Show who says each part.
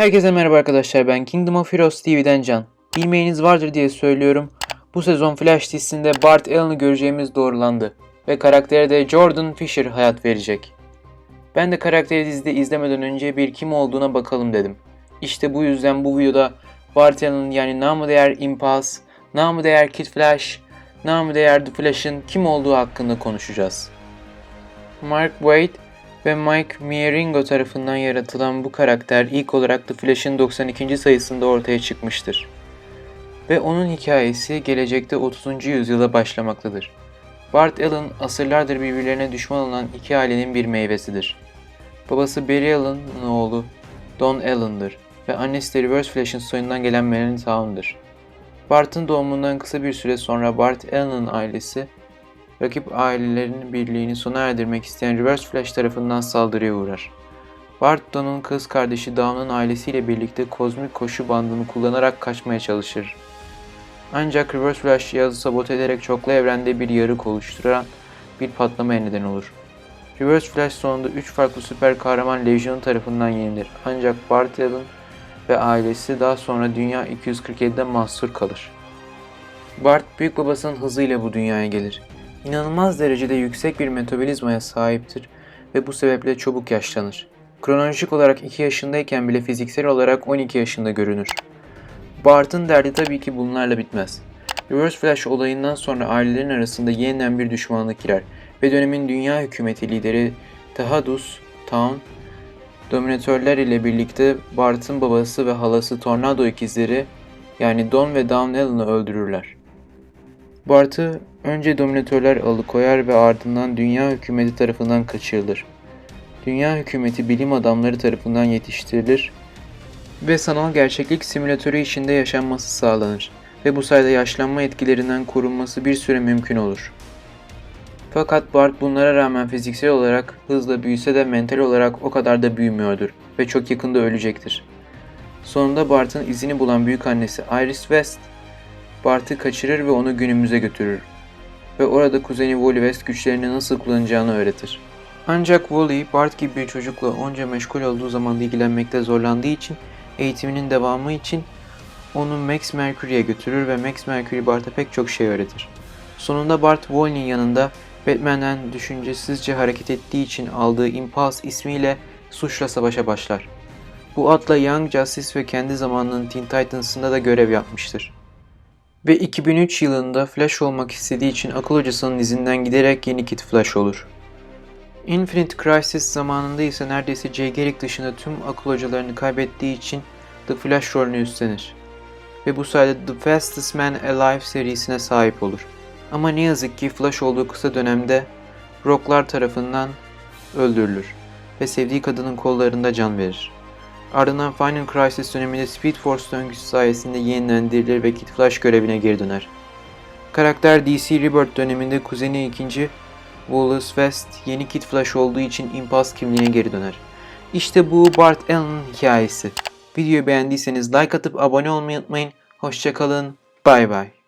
Speaker 1: Herkese merhaba arkadaşlar ben Kingdom of Heroes TV'den Can. Bilmeyeniz vardır diye söylüyorum. Bu sezon Flash dizisinde Bart Allen'ı göreceğimiz doğrulandı. Ve karaktere de Jordan Fisher hayat verecek. Ben de karakteri dizide izlemeden önce bir kim olduğuna bakalım dedim. İşte bu yüzden bu videoda Bart Allen yani namı değer Impulse, namı değer Kid Flash, namı değer The Flash'ın kim olduğu hakkında konuşacağız. Mark Waid ve Mike Mieringo tarafından yaratılan bu karakter ilk olarak The Flash'ın 92. sayısında ortaya çıkmıştır. Ve onun hikayesi gelecekte 30. yüzyıla başlamaktadır. Bart Allen asırlardır birbirlerine düşman olan iki ailenin bir meyvesidir. Babası Barry Allen'ın oğlu Don Allen'dır ve annesi de Reverse Flash'ın soyundan gelen Melanie Town'dır. Bart'ın doğumundan kısa bir süre sonra Bart Allen'ın ailesi rakip ailelerin birliğini sona erdirmek isteyen Reverse Flash tarafından saldırıya uğrar. Bart Don'un kız kardeşi Dawn'un ailesiyle birlikte kozmik koşu bandını kullanarak kaçmaya çalışır. Ancak Reverse Flash cihazı sabote ederek çoklu evrende bir yarık oluşturan bir patlamaya neden olur. Reverse Flash sonunda 3 farklı süper kahraman Legion tarafından yenilir. Ancak Bart Allen ve ailesi daha sonra Dünya 247'de mahsur kalır. Bart büyük babasının hızıyla bu dünyaya gelir. İnanılmaz derecede yüksek bir metabolizmaya sahiptir ve bu sebeple çabuk yaşlanır. Kronolojik olarak 2 yaşındayken bile fiziksel olarak 12 yaşında görünür. Bart'ın derdi tabii ki bunlarla bitmez. Reverse Flash olayından sonra ailelerin arasında yeniden bir düşmanlık girer ve dönemin dünya hükümeti lideri Tahadus Town, dominatörler ile birlikte Bart'ın babası ve halası Tornado ikizleri yani Don ve Dawn Allen'ı öldürürler. Bart'ı önce dominatörler alıkoyar ve ardından dünya hükümeti tarafından kaçırılır. Dünya hükümeti bilim adamları tarafından yetiştirilir ve sanal gerçeklik simülatörü içinde yaşanması sağlanır ve bu sayede yaşlanma etkilerinden korunması bir süre mümkün olur. Fakat Bart bunlara rağmen fiziksel olarak hızla büyüse de mental olarak o kadar da büyümüyordur ve çok yakında ölecektir. Sonunda Bart'ın izini bulan büyük annesi Iris West, Bart'ı kaçırır ve onu günümüze götürür ve orada kuzeni Wally West güçlerini nasıl kullanacağını öğretir. Ancak Wally, Bart gibi bir çocukla onca meşgul olduğu zaman ilgilenmekte zorlandığı için eğitiminin devamı için onu Max Mercury'e götürür ve Max Mercury Bart'a pek çok şey öğretir. Sonunda Bart Wally'nin yanında Batman'den düşüncesizce hareket ettiği için aldığı Impulse ismiyle suçla savaşa başlar. Bu adla Young Justice ve kendi zamanının Teen Titans'ında da görev yapmıştır. Ve 2003 yılında Flash olmak istediği için akıl hocasının izinden giderek yeni Kid Flash olur. Infinite Crisis zamanında ise neredeyse Jay Garrick dışında tüm akıl hocalarını kaybettiği için The Flash rolünü üstlenir. Ve bu sayede The Fastest Man Alive serisine sahip olur. Ama ne yazık ki Flash olduğu kısa dönemde Rocklar tarafından öldürülür ve sevdiği kadının kollarında can verir. Ardından Final Crisis döneminde Speed Force döngüsü sayesinde yeniden dirilir ve Kid Flash görevine geri döner. Karakter DC Rebirth döneminde kuzeni 2. Wallace West yeni Kid Flash olduğu için Impulse kimliğine geri döner. İşte bu Bart Allen'ın hikayesi. Videoyu beğendiyseniz like atıp abone olmayı unutmayın. Hoşçakalın. Bay bay.